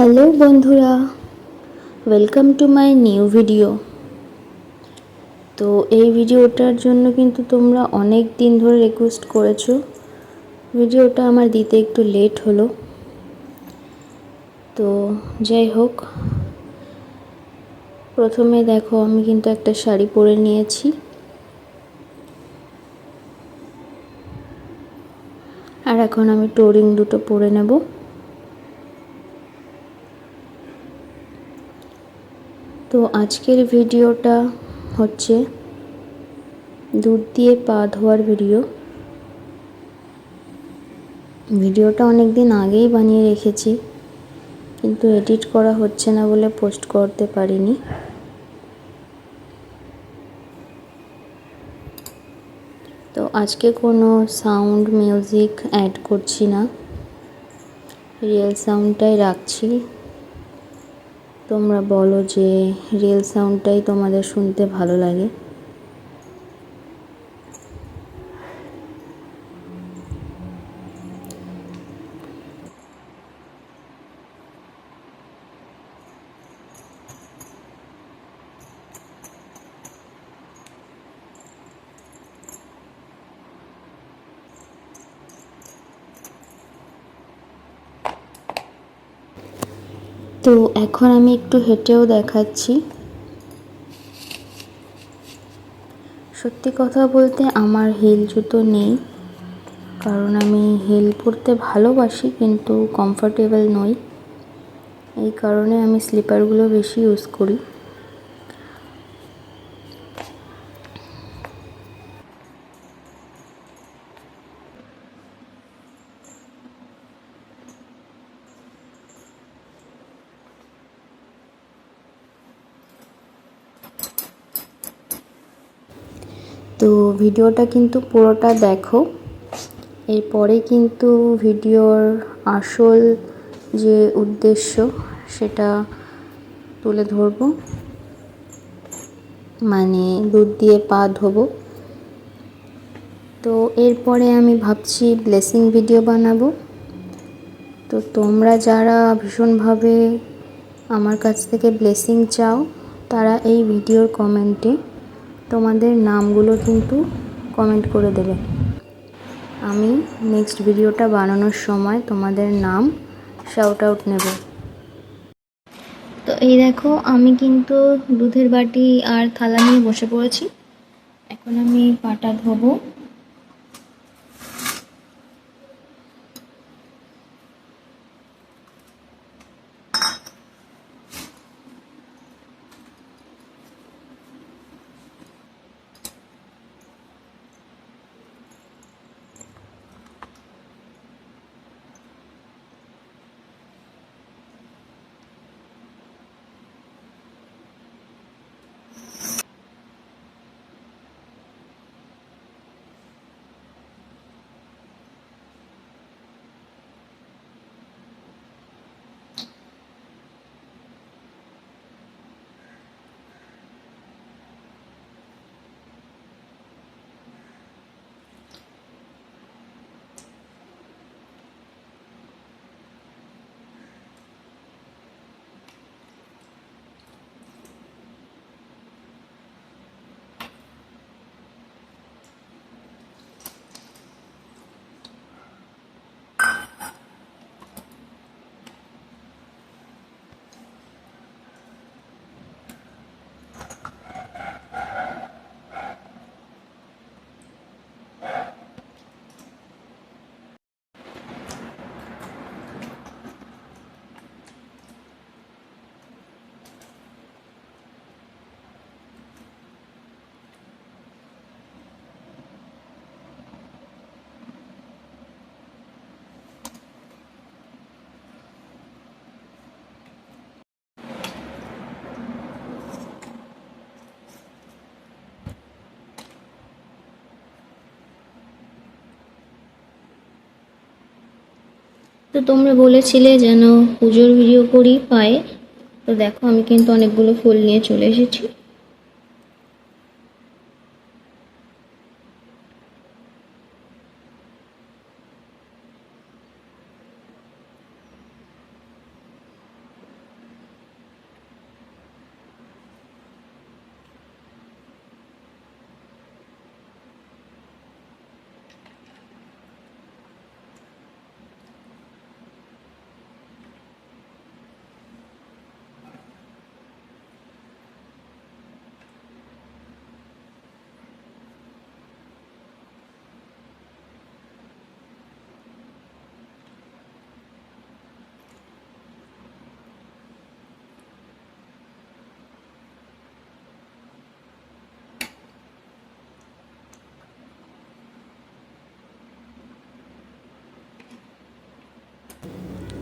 Hello বন্ধুরা welcome to my new video তো এই ভিডিওটার জন্য কিন্তু তোমরা অনেক দিন ধরে রিকোয়েস্ট করেছ। ভিডিওটা আমার দিতে একটু লেট হলো। তো যাই হোক, প্রথমে দেখো আমি কিন্তু একটা শাড়ি পরে নিয়েছি। আর এখন আমি টোরিং দুটো পরে নেব। তো আজকের ভিডিওটা হচ্ছে দুধ দিয়ে পা ধোয়ার ভিডিও। ভিডিওটা অনেক দিন আগেই বানিয়ে রেখেছি, কিন্তু এডিট করা হচ্ছে না বলে পোস্ট করতে পারিনি। তো আজকে কোনো সাউন্ড মিউজিক অ্যাড করছি না। রিয়েল সাউন্ডটাই রাখছি। তোমরা বলো যে রিয়েল সাউন্ডটাই তোমাদের শুনতে ভালো লাগে। তো এখন আমি একটু হেঁটেও দেখাচ্ছি। সত্যি কথা বলতে আমার হিল জুতো নেই, কারণ আমি হিল পরতে ভালোবাসি কিন্তু কমফোর্টেবল নই। এই কারণে আমি স্লিপারগুলো বেশি ইউজ করি। তো ভিডিওটা কিন্তু পুরোটা দেখো। এরপরে কিন্তু ভিডিওর আসল যে উদ্দেশ্য সেটা তুলে ধরবো। মানে দুধ দিয়ে পা ধোবো। তো এরপরে আমি ভাবছি ব্লেসিং ভিডিও বানাবো। তো তোমরা যারা ভীষণভাবে আমার কাছ থেকে ব্লেসিং চাও, তারা এই ভিডিওর কমেন্টে তোমাদের নামগুলো কিন্তু কমেন্ট করে দেবে। আমি নেক্সট ভিডিওটা বানানোর সময় তোমাদের নাম শাউট আউট নেব। তো এই দেখো, আমি কিন্তু দুধের বাটি আর থালা নিয়ে বসে পড়েছি। এখন আমি পাটা ধোবো। তো তোমরা বলেছিলে যেন পুজোর ভিডিও করি পায়ে। তো দেখো আমি কিন্তু অনেকগুলো ফুল নিয়ে চলে এসেছি।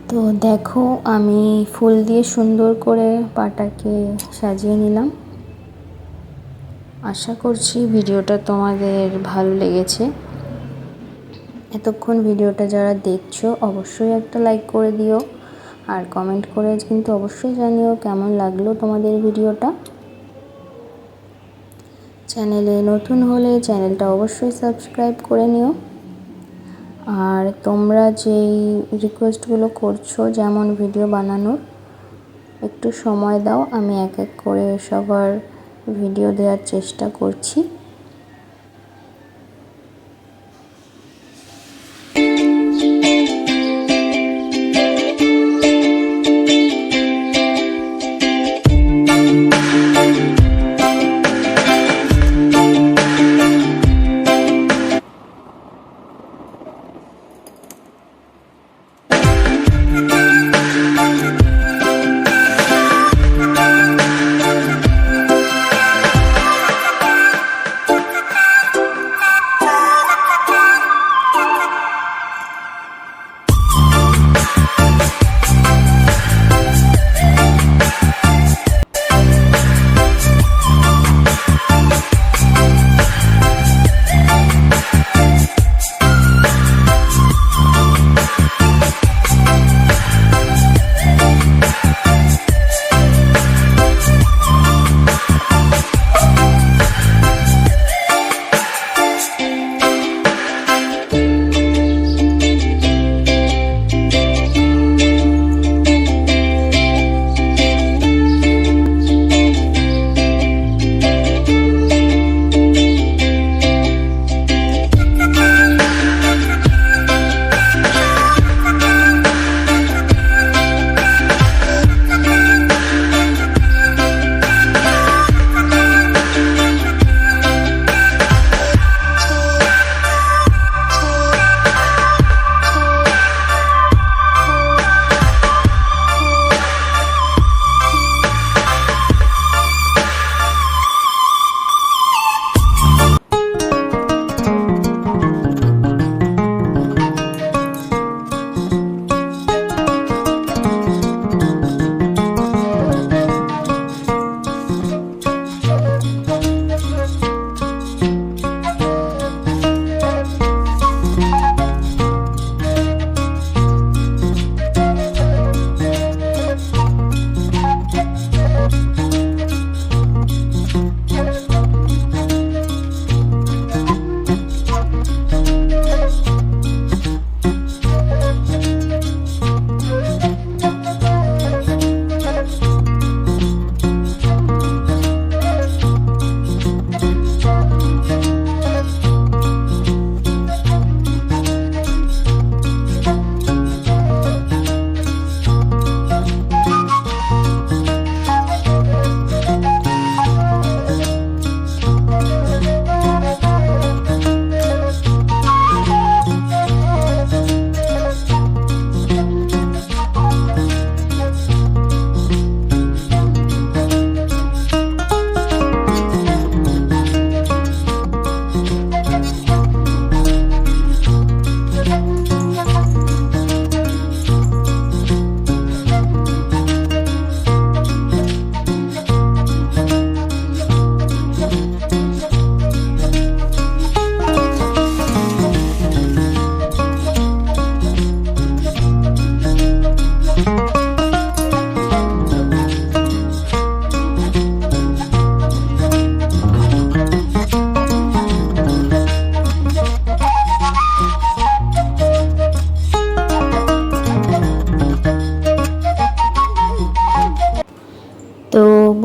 তো দেখো, আমি ফুল দিয়ে সুন্দর করে পাটাকে সাজিয়ে নিলাম। আশা করছি ভিডিওটা তোমাদের ভালো লেগেছে। এতক্ষণ ভিডিওটা যারা দেখছ, অবশ্যই একটা লাইক করে দিও। আর কমেন্ট করে কিন্তু অবশ্যই জানিও কেমন লাগল তোমাদের ভিডিওটা। চ্যানেলে নতুন হলে চ্যানেলটা অবশ্যই সাবস্ক্রাইব করে নিও। আর তোমরা যেই রিকোয়েস্টগুলো করছ, যেমন ভিডিও বানানোর, একটু সময় দাও, আমি এক এক করে সবার ভিডিও দেওয়ার চেষ্টা করছি।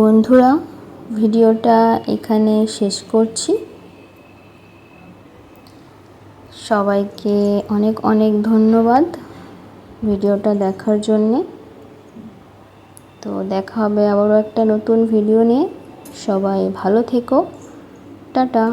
বন্ধুরা, ভিডিওটা এখানে শেষ করছি। সবাইকে অনেক অনেক ধন্যবাদ ভিডিওটা দেখার জন্যে। তো দেখা হবে আবারও একটা নতুন ভিডিও নিয়ে। সবাই ভালো থেকো। টাটা।